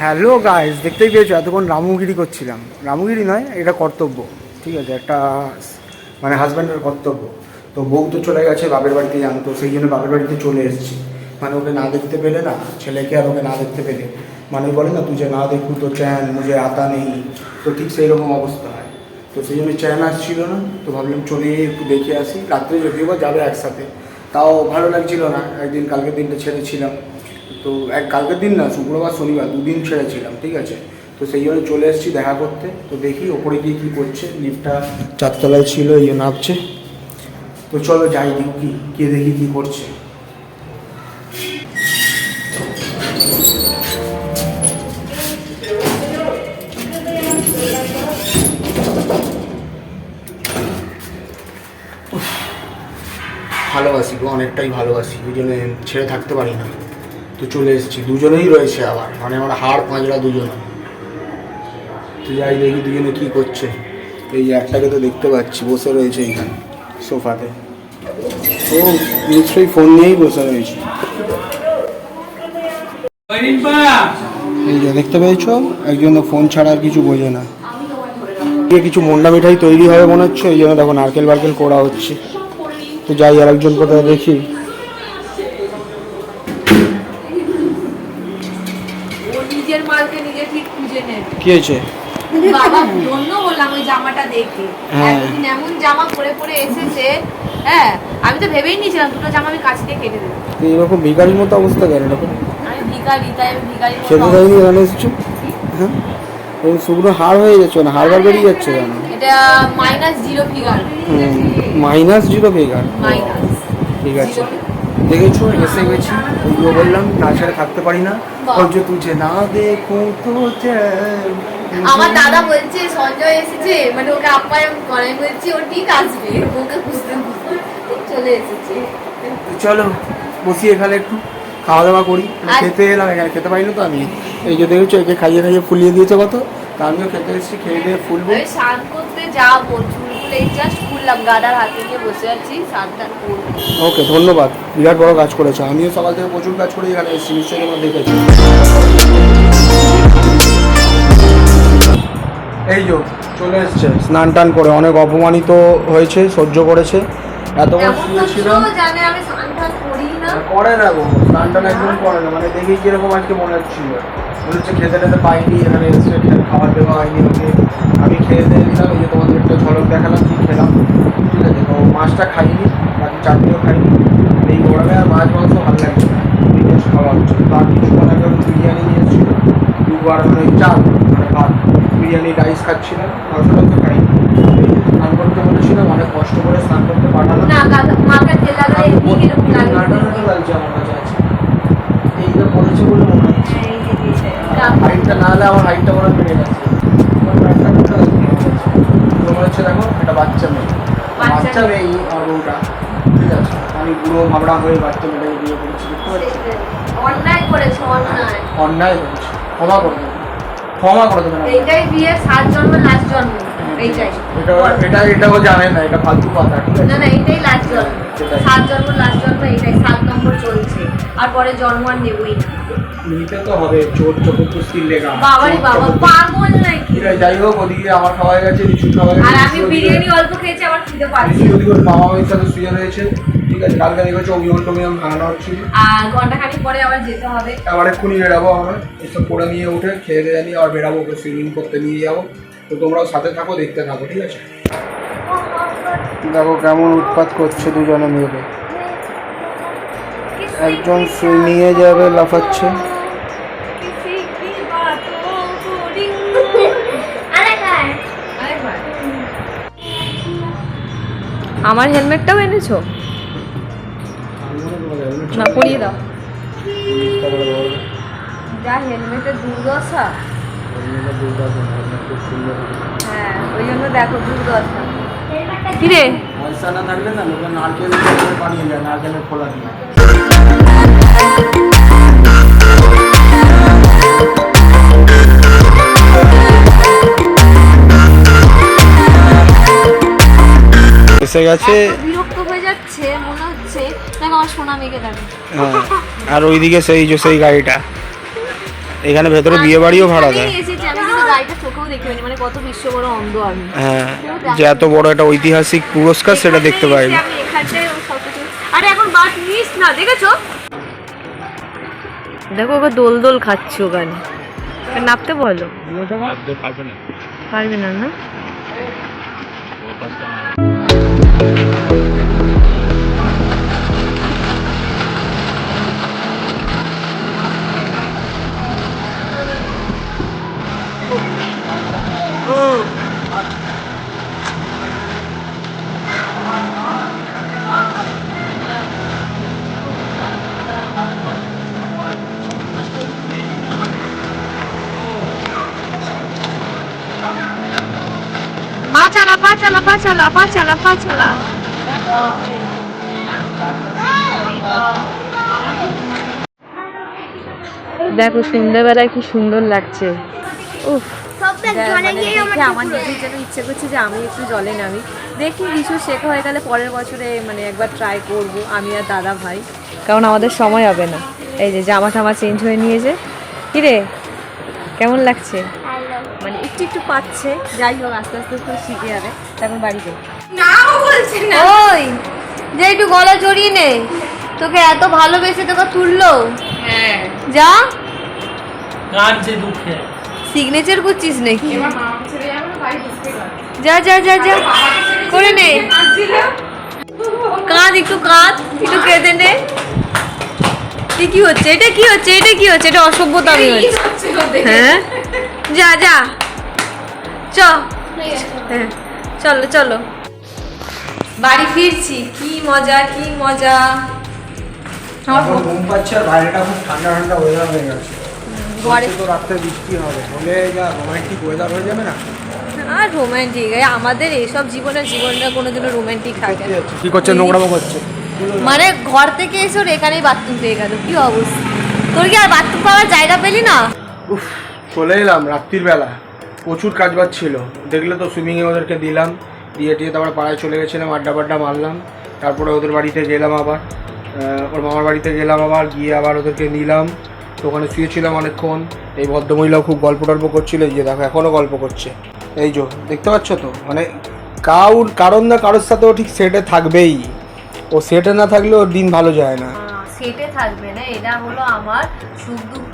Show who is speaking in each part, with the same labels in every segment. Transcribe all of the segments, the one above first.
Speaker 1: Hello guys দেখতেই পেয়েছ, এতক্ষণ রামুগিরি করছিলাম। রামুগিরি নয়, এটা কর্তব্য। ঠিক আছে, একটা মানে হাজব্যান্ডের কর্তব্য। তো বউ তো চলে গেছে বাপের বাড়িতে জানতো সেই জন্য বাপের বাড়িতে চলে এসেছি। মানে ওকে না দেখতে পেলে না, ছেলেকে আর ওকে না দেখতে পেলে। মানে বলে, না, তুই যে না দেখু তো চ্যান, মুঝে আতা নেই। তো ঠিক সেই রকম অবস্থা হয়। তো সেই জন্য চ্যান আসছিল না। তো ভাবলাম চলে একটু দেখে আসি। রাত্রে যদিও বা যাবে একসাথে, তাও ভালো লাগছিল না। একদিন কালকের দিনটা ছেড়েছিলাম তো এক, কালকের দিন না, শুক্রবার, শনিবার, দুদিন ছেড়েছিলাম ঠিক আছে? তো সেই জন্য চলে এসেছি দেখা করতে। তো দেখি ওপরে গিয়ে কী করছে। লিফটটা চারতলায় ছিল ইয়ে নামছে। তো চলো যাই, দেখি কে দেখি কী করছে। ভালোবাসি গো অনেকটাই ভালোবাসি জন্য ছেড়ে থাকতে পারি না। তো চলে এসেছি, দুজনেই রয়েছে আবার মানে আমার হাড় পাঁজরা দুজনে। তো যাই দেখি দুজনে কী করছে। এই একটাকে তো দেখতে পাচ্ছি, বসে রয়েছে এইখানে সোফাতে। ও নিশ্চয়ই ফোন নিয়েই বসে রয়েছে। এই যে দেখতে পেয়েছ? একজন তো ফোন ছাড়া আর কিছু বোঝে না। কিছু মন্ডা মিঠাই তৈরি হবে মনে হচ্ছে, এই জন্য দেখো নারকেল বারকেল করা হচ্ছে। তো যাই আর একজন কোথায় দেখি। কি হয়েছে?
Speaker 2: বাবা ধন্য হলাম ওই জামাটা দেখে।
Speaker 1: হ্যাঁ।
Speaker 2: একদিন এমন জামা পরে পরে এসেছে হ্যাঁ আমি তো ভেবেই নিয়েছিলাম দুটো জামা আমি কাছ দিয়ে কেটে দেবো।
Speaker 1: এরকম ভিকারির মতো অবস্থা কেন এরকম?
Speaker 2: আমি ভিখারি তাই আমি ভিখারি
Speaker 1: খেতে দেয়নি এখানে এসেছ? হ্যাঁ? শুকনো হাড় হয়ে যাচ্ছে না হাড় বার বেরিয়ে যাচ্ছে কেন?
Speaker 2: এটা minus zero figure
Speaker 1: minus zero ভিকার
Speaker 2: minus
Speaker 1: ঠিক আছে। দেখেছ এসে গেছি ওইগুলো বললাম না ছেড়ে থাকতে পারি না। যে তুঝে না দেখো তো।
Speaker 2: আমার দাদা বলছে সঞ্জয় এসেছে? মানে ওকে আপ্যায়ন করে বলছি ও ঠিক আসবে। ওকে খুঁজতে খুঁজতে চলে এসেছে।
Speaker 1: চলো বসি এখানে একটু খাওয়া দাওয়া করি খেতে এলাম এখানে খেতে পারি না তো আমি। এই যে দেখেছ একে খাইয়ে খাইয়ে ফুলিয়ে দিয়েছে কত? তা আমিও খেতে এসেছি খেয়ে দিয়ে ফুলবো।
Speaker 2: স্নান টান
Speaker 1: ওকে ধন্যবাদ। বিরাট বড় কাজ করেছ। আমিও সকাল থেকে প্রচুর কাজ করে এখানে এসেছি নিশ্চয়ই তোমরা দেখেছ। এই যো চলে এসছে। স্নান টান করে অনেক অপমানিত হয়েছে সহ্য করেছে। এতক্ষণ
Speaker 2: এমন তো
Speaker 1: শুয়েছিলাম
Speaker 2: কেউ জানে আমি স্নান টান করি না।
Speaker 1: করে না গো স্নান টান একদম করে না। মানে দেখি কীরকম আজকে মনে হচ্ছিল। মনে হচ্ছে খেতে টেতে পাইনি এখানে এসে খেতে খাবার দেওয়া হয়নি ওকে। খেয়ে দিয়ে দিলাম, এই যে তোমাদের একটা ঝলক দেখালাম, কি খেলাম। ঠিক আছে, তো মাছটা খাইনি, বাকি চাটনিও খাইনি। এই গরমে আর মাছ, মাংস ভালো লাগছে না। বিশেষ খাওয়া হচ্ছে। তার কিছুক্ষণ আগে বিরিয়ানি নিয়ে এসেছিল। দুবার মানে চাল মানে ভাত। বিরিয়ানি রাইস খাচ্ছিলাম মাংসটা তো খাইনি। স্নান করতে বলেছিলাম, অনেক কষ্ট করে স্নান করতে পাঠালাম। হয়ে বাচ্চা মেয়েটাকে বিয়ে করেছি
Speaker 2: অন্যায় করেছে অন্যায়।
Speaker 1: অন্যায় ক্ষমা করে দেবেন ক্ষমা করে দেবেন
Speaker 2: এইটাই বিয়ের সাত জন্ম লাস্ট জন্ম এইটাই।
Speaker 1: এটা এটা এটাও জানে না এটা ফালতু কথা।
Speaker 2: না না এইটাই লাস্ট জন্ম।
Speaker 1: সেটাই।
Speaker 2: সাত জন্ম লাস্ট জন্ম এইটাই সাত নম্বর চলছে। আর পরে জন্ম আর নেবই না।
Speaker 1: নিতে তো হবে চোর
Speaker 2: বাবারি বাবা
Speaker 1: চোখে
Speaker 2: পাগল নাকি?
Speaker 1: যাই হোক ওদিকে আমার খাওয়া গেছে খাওয়া
Speaker 2: আর আমি বিরিয়ানি অল্প খেয়েছি খিদে পাচ্ছি
Speaker 1: লিচু ওদিকে মামা মামির সাথে শুয়ে রয়েছে ঠিক আছে কালকে দেখেছ অভিমান টমিয়াম ভাঙানো হচ্ছিল
Speaker 2: আর ঘন্টাখানিক পরে আবার যেতে হবে।
Speaker 1: আবার এক্ষুনি বেরাবো আমরা। এসব করে নিয়ে উঠে খেয়ে দিয়ে জানি আর বেরাবো ওকে সুইমিং করতে নিয়ে যাব। তো তোমরাও সাথে থাকো দেখতে থাকো ঠিক আছে? দেখো কেমন উৎপাত করছে দুজনে মিলে। একজন সুইমিংয়ে যাবে লাফাচ্ছে।
Speaker 2: আমার হেলমেটটাও এনেছো? না পরিয়ে দাও। যা হেলমেটের দুর্দশা। হ্যাঁ ওই জন্য দেখো দুর্দশা। কিরে?
Speaker 1: পয়সা না থাকলে না লোকে নারকেল বানিয়ে যায় নারকেলের খোলা দিয়ে। এসে গেছে আর ওইদিকে সেই যে সেই গাড়িটা। এখানে ভেতরে বিয়ে বাড়িও ভাড়া দেয়।
Speaker 2: মানে কত বিশ্ব বড় অন্ধ আমি।
Speaker 1: হ্যাঁ যে এত বড় একটা ঐতিহাসিক পুরস্কার সেটা দেখতে পাইনি।
Speaker 2: দেখেছ? দেখো ওকে দোল দোল খাচ্ছে ওখানে। নাপতে বলো। পারবে না। না পা চালা পা চালা পা চালা দেখো সন্ধ্যাবেলায় কি সুন্দর লাগছে। উফ। মানে দেখে আমার নিজের যেন ইচ্ছে করছে যে আমি একটু জলে নামি। দেখি কিছু শেখা হয়ে গেলে পরের বছরে মানে একবার ট্রাই করব আমি আর দাদা ভাই। কারণ আমাদের সময় হবে না। এই যে জামা টামা চেঞ্জ হয়ে নিয়েছে। কিরে কেমন লাগছে? মানে একটু একটু পাচ্ছে। যাই হোক আস্তে আস্তে তো শিখে যাবে। তখন বাড়িতে
Speaker 3: নাও বলছে না।
Speaker 2: ওই যে একটু গলা জড়িয়ে নে। তোকে এত ভালোবেসে তোকে তুললো।
Speaker 3: হ্যাঁ।
Speaker 2: যা।
Speaker 4: কাঁদছে দুঃখে।
Speaker 2: সিগনেচার করছিস নাকি? যা যা যা যা। করে নে। কাঁদ একটু কাঁদ একটু কেঁদে নে। কি কি হচ্ছে? এটা কি হচ্ছে? এটা কি হচ্ছে? এটা অসভ্যতা আমি হচ্ছে হ্যাঁ? যা যা। চ হ্যাঁ চলো চলো। বাড়ি ফিরছি। কি মজা কি মজা।
Speaker 1: এখন ঘুম পাচ্ছে আর বাইরেটা খুব ঠান্ডা ঠান্ডা ওয়েদার হয়ে গেছে।
Speaker 2: ঘরে
Speaker 1: তো রাত্রে বৃষ্টি হবে। হলে যা রোমান্টিক ওয়েদার হয়ে যাবে না?
Speaker 2: আর রোমান্টিক আমাদের এইসব জীবনের জীবনটা কোনোদিনও রোমান্টিক থাকে না।
Speaker 1: কি করছে? নোংরামো করছে
Speaker 2: মানে ঘর থেকে এসে ওর এখানেই বাথরুম পেয়ে গেল। কি অবস্থা? তোর কি আর বাথরুম পাওয়ার জায়গা পেলি না?
Speaker 1: উফ। চলে এলাম রাত্রির বেলা। প্রচুর কাজ বাজ ছিল। দেখলে তো সুইমিংয়ে ওদেরকে দিলাম। দিয়ে টিয়ে তারপরে পাড়ায় চলে গেছিলাম, আড্ডা বাড্ডা মারলাম। তারপরে ওদের বাড়িতে গেলাম আবার। ওর মামার বাড়িতে গেলাম আবার, গিয়ে আবার ওদেরকে নিলাম। তো ওখানে শুয়েছিলাম অনেকক্ষণ। এই ভদ্রমহিলাও খুব গল্প টল্প করছিল। এই যে দেখো এখনও গল্প করছে। এই যে, দেখতে পাচ্ছ তো? মানে কাউর, কারণ না কারোর সাথে ও ঠিক সেটে থাকবেই। ও সেটে না থাকলে ওর দিন ভালো যায় না।
Speaker 2: সেটে থাকবে না। এটা হলো আমার সুখ সাথী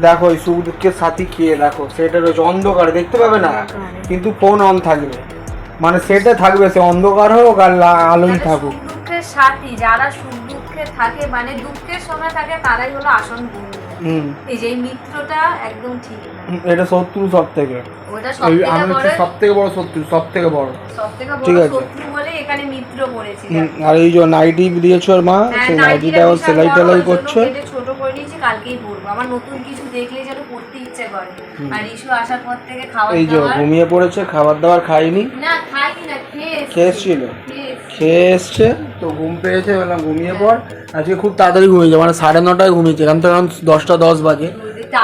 Speaker 1: দেখো এই সুখ দুঃখের সাথী খেয়ে দেখো সেটা রয়েছে অন্ধকারে দেখতে পাবে না? কিন্তু ফোন অন থাকবে। মানে সেটা থাকবে সে অন্ধকার হোক আর আলোই থাকুক।
Speaker 2: দুঃখের সাথী যারা সুখ দুঃখে থাকে মানে দুঃখের সময় থাকে তারাই হলো আসন বন্ধু
Speaker 1: হুম।
Speaker 2: এই যে মিত্রটা একদম ঠিক।
Speaker 1: এটা শত্রু সব থেকে
Speaker 2: ওটা
Speaker 1: আমি সব থেকে বড় শত্রু সব থেকে বড়।
Speaker 2: সব থেকে
Speaker 1: ঠিক
Speaker 2: বড়
Speaker 1: আছে।
Speaker 2: শত্রু বলে এখানে মিত্র পড়েছি
Speaker 1: হুম, আর এই যে নাইটি দিয়েছে ওর মা
Speaker 2: হ্যাঁ,
Speaker 1: সেই
Speaker 2: নাইটিটা
Speaker 1: নাইটিটাও সেলাই টেলাই করছে।
Speaker 2: করে নিয়েছি কালকেই পরবো। আমার নতুন কিছু দেখলে যেন পড়তে ইচ্ছে করে। আর ইস্যু আসার পর থেকে খাওয়া
Speaker 1: এই যে ঘুমিয়ে পড়েছে খাবার দাবার খাইনি
Speaker 2: না খাইনি না খেয়ে এসছি।
Speaker 1: খেয়ে
Speaker 2: এসছি।
Speaker 1: তো ঘুম পেয়েছে বললাম ঘুমিয়ে পড়। আজকে খুব তাড়াতাড়ি ঘুমিয়েছে মানে সাড়ে নটায় ঘুমিয়েছে এখান থেকে দশটা দশ বাজে।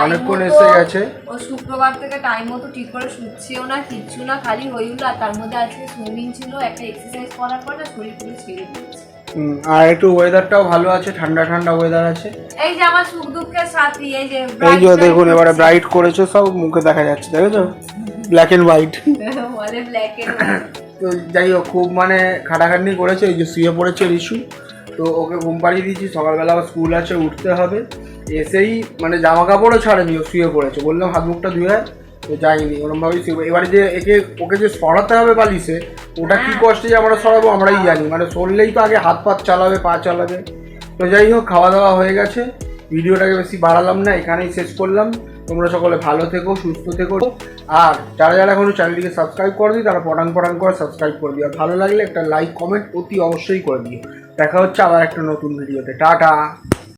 Speaker 1: অনেকক্ষণ এসে গেছে।
Speaker 2: ও শুক্রবার থেকে টাইম মতো ঠিক করে শুচ্ছেও না কিচ্ছু না খালি উঠল আর তার মধ্যে আজকে সুইমিং ছিল একটা এক্সারসাইজ করার পর না শরীর পুরো ছেড়ে দিয়েছে।
Speaker 1: আর একটু ওয়েদারটাও ভালো আছে ঠান্ডা ঠান্ডা ওয়েদার আছে।
Speaker 2: এই যে আমার সুখ দুঃখের সাথী এই যে
Speaker 1: এই যে দেখুন এবারে ব্রাইট করেছে সব মুখে দেখা যাচ্ছে দেখেছ? ব্ল্যাক এন্ড হোয়াইট
Speaker 2: বলে ব্ল্যাক এন্ড
Speaker 1: তো যাই হোক খুব মানে খাটাখাটনি করেছে এই যে শুয়ে পড়েছে রিশু তো ওকে ঘুম পাড়িয়ে দিয়েছি সকালবেলা আবার স্কুল আছে উঠতে হবে। এসেই মানে জামা কাপড়ও ছাড়েনি ও শুয়ে পড়েছে। বললাম হাত মুখটা ধুয়ে যাইনি ওরমভাবেই শুয়ে এবারে যে একে ওকে যে সরাতে হবে বালিশে ওটা কি কষ্টে যে আমরা সরাবো আমরাই জানি। মানে সরলেই তো আগে হাত পাত চালাবে পা চালাবে। তো যাই হোক খাওয়া দাওয়া হয়ে গেছে। ভিডিওটাকে বেশি বাড়ালাম না এখানেই শেষ করলাম। তোমরা সকলে ভালো থেকো সুস্থ থেকো। আর যারা যারা এখনও চ্যানেলটিকে সাবস্ক্রাইব করে দিই তারা পটাং পটাং করে সাবস্ক্রাইব করে দিও। আর ভালো লাগলে একটা লাইক কমেন্ট অতি অবশ্যই করে দিও। দেখা হচ্ছে আবার একটা নতুন ভিডিওতে। টাটা।